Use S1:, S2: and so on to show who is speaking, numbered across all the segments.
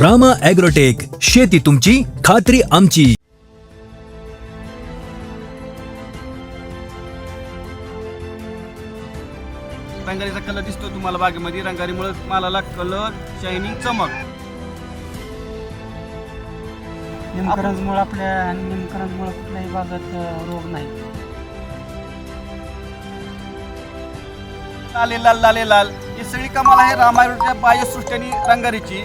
S1: Rama agrotech शेती तुमची खात्री आमची.
S2: रंगारीचा कलर दिसतो तुम्हाला बागेमध्ये. रंगारीमुळे मालाला कलर शायनिंग चमक.
S3: निमकरंजमुळे आपल्या निमकरंजमुळे कुठल्याही भागात अ, रोग नाही.
S2: लाले लाल लाले लाल. ही सगळी कमाल आहे रामायणच्या बाह्यसृष्टी आणि रंगारीची.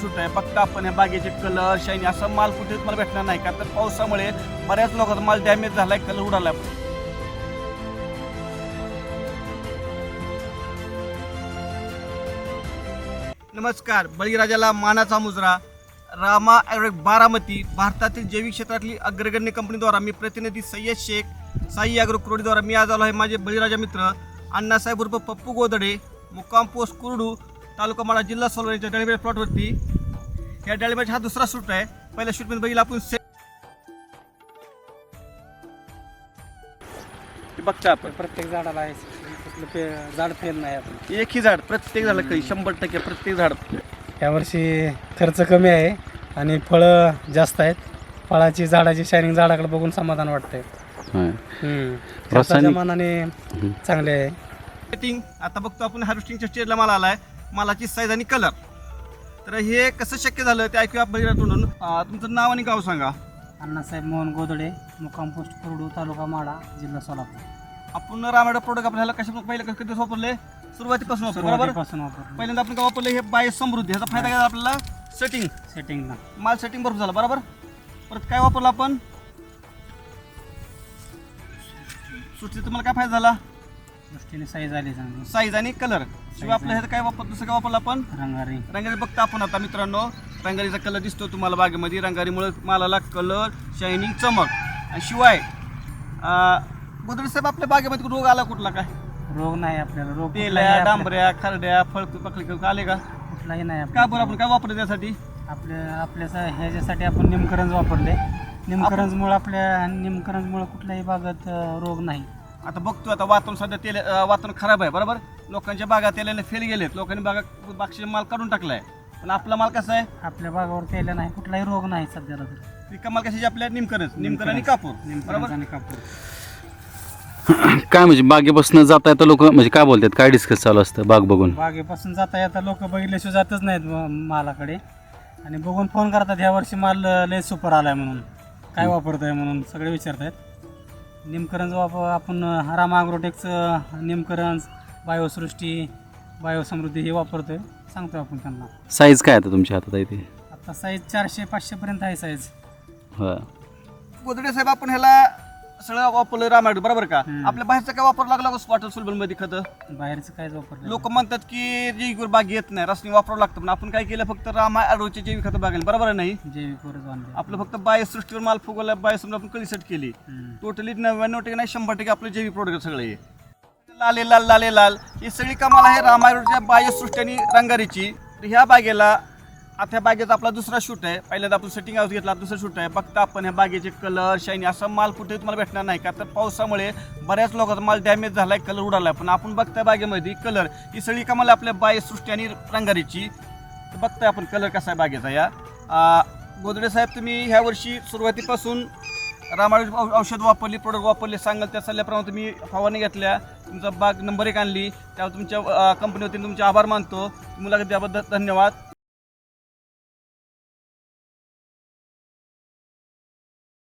S2: सुट आहे फक्त आपण या बागेचे कलर शाईनी असा माल कुठेच मला भेटणार नाही. का तर पावसामुळे बऱ्याच लोकांचा माल डॅमेज झालाय कलर उडाला नमस्कार. बळीराजाला मानाचा मुजरा. रामा ॲग्रोटेक बारामती भारतातील जैविक क्षेत्रातली अग्रगण्य कंपनीद्वारा मी प्रतिनिधी सय्यद शेख साई अॅग्रो क्रोडीद्वारा मी आज आलो आहे माझे बळीराजा मित्र अण्णासाहेब उर्फ पप्पू गोदडे मुक्काम पोस्ट कुरडू तालुका माडा जिल्हा सोलवाईच्या डाळिंबाच्या प्लॉटवरती. या डाळिंबाचा हा दुसरा शूट आहे. पहिल्या शूटमध्ये बघितलं आपण से बघता आपण
S3: प्रत्येक झाडाला आहे. कुठलं पे झाड फेल नाही आपण
S2: एकही झाड प्रत्येक झाड काही शंभर टक्के प्रत्येक झाड.
S3: यावर्षी खर्च कमी आहे आणि फळं जास्त आहेत. फळाची झाडाची शायनिंग झाडाकडे बघून समाधान वाटतंय. हम्म. खर्चाच्या
S4: रासायनिक-
S3: मानाने चांगले आहे.
S2: सेटिंग आता बघतो आपण हार्वेस्टिंगच्या स्टेजला माल आलाय. मालाची साईज आणि कलर तर हे कसं शक्य झालं ते ऐकूया बघितलं तोंडून. तुमचं नाव आणि गाव सांगा.
S3: अण्णासाहेब मोहन गोदडे मुक्काम पोस्ट कुरडू तालुका माडा जिल्हा सोलापूर.
S2: आपण रामायण प्रोडक्ट आपल्याला कशा पहिले कधी दिवस वापरले? सुरुवातीपासून वापरले बरोबर? पहिल्यांदा आपण काय वापरले? हे बाय समृद्धी ह्याचा फायदा काय झाला आपल्याला? सेटिंग
S3: सेटिंगला
S2: माल सेटिंग बरोबर झाला बरोबर? परत काय वापरलं आपण? सुट्टी तुम्हाला काय फायदा झाला?
S3: दृष्टीने साईज आली चांगली
S2: साईज आणि कलर शिवाय आपलं ह्याचं काय वापर दुसरं काय वापरलं आपण?
S3: रंगारी.
S2: रंगारी. बघता आपण आता मित्रांनो. रंगारीचा कलर दिसतो तुम्हाला बागेमध्ये. रंगारीमुळे मालाला कलर शायनिंग चमक. आणि शिवाय गोदरे साहेब आपल्या बागेमध्ये रोग आला कुठला काय?
S3: रोग नाही आपल्याला. रोग
S2: तेल्या
S3: आपल्या-
S2: डांबऱ्या खरड्या फळ पकडी आले का?
S3: कुठलाही नाही
S2: काय बरं आपण? काय वापरलं त्यासाठी?
S3: आपल्या आपल्या ह्याच्यासाठी आपण निमकरंज वापरले. निमकरंजमुळे आपल्या निमकरंजमुळे कुठल्याही भागात रोग नाही.
S2: आता बघतो आता वातावरण सध्या तेल अं, वातावरण खराब आहे बरोबर? लोकांच्या बागा तेलाने फेल गेलेत. लोकांनी बागा बागशीचे माल काढून टाकलाय. पण आपला माल कसा आहे?
S3: आपल्या भागावर केलं नाही कुठलाही रोग नाही सध्याला तर.
S2: पिका माल कशाची आपल्या निमकरच निमकर आणि कापूर बरोबर?
S3: आणि कापूर.
S4: काय म्हणजे बागेपासून जाता येता लोक म्हणजे काय बोलतात काय डिस्कस चालू असतं बाग बघून?
S3: बागेपासून जाता येता लोक बघितल्याशिवाय जातच नाहीत म- मालाकडे. आणि बघून फोन करतात ह्या वर्षी माल अ, लय सुपर आलाय म्हणून. काय वापरतोय म्हणून? सगळे विचारतायत. निमकरंज वापर आपण राम निमकरंज बायोसृष्टी बायोसमृद्धी हे वापरतोय. सांगतोय आपण त्यांना.
S4: साईज काय आता तुमच्या हातात आहे ते?
S3: आता साईज चारशे पाचशेपर्यंत आहे साईज
S4: होय.
S2: गोदडे साहेब आपण ह्याला सगळं वापरलं रामायण बरोबर का?
S3: हम्म.
S2: आपल्या बाहेरचा काय वापर लागला वॉटर सोलबलमध्ये खत?
S3: बाहेरचं कायच वापरलं
S2: लोक म्हणतात की जैविक बाग येत नाही रसनी वापरावं लागतं. पण आपण काय केलं? फक्त रामा ॲडोचे जैविक खत बागेल बरोबर आहे नाही?
S3: जैविक
S2: आपलं फक्त बायोसृष्टीवर माल फुगवला बायोसृष्टी आपण कधी सेट केली?
S3: हम्म.
S2: टोटली नव्याण्णव टक्के नाही शंभर टक्के आपले जैविक प्रोडक्ट सगळे हे. लाले लाल लाले लाल. ही सगळी कमाल आहे रामायणच्या बाह्यसृष्टी आणि रंगारीची. तर ह्या बागेला आता ह्या बागेचा आपला दुसरा शूट आहे. पहिल्यांदा आपण सेटिंग हाऊस घेतला दुसरा शूट आहे. फक्त आपण ह्या बागेचे कलर शाईनी असा माल कुठे तुम्हाला भेटणार नाही. का तर पावसामुळे बऱ्याच लोकांचा माल डॅमेज झालाय कलर उडालाय. पण आपण बघताय बागेमध्ये कलर ही सगळी कमाल आपल्या बाय सृष्टी आणि रंगारीची. तर बघताय आपण कलर कसा आहे बागेचा या. गोदडे साहेब तुम्ही ह्या वर्षी सुरुवातीपासून रामायण औ- औषध वापरली प्रोडक्ट वापरले सांगाल त्या सल्ल्याप्रमाणे तुम्ही फवारणी घेतल्या. तुमचा बाग नंबर एक आणली. त्यावर तुमच्या कंपनीवरती तुमचे आभार मानतो. मुलाखत त्याबद्दल धन्यवाद.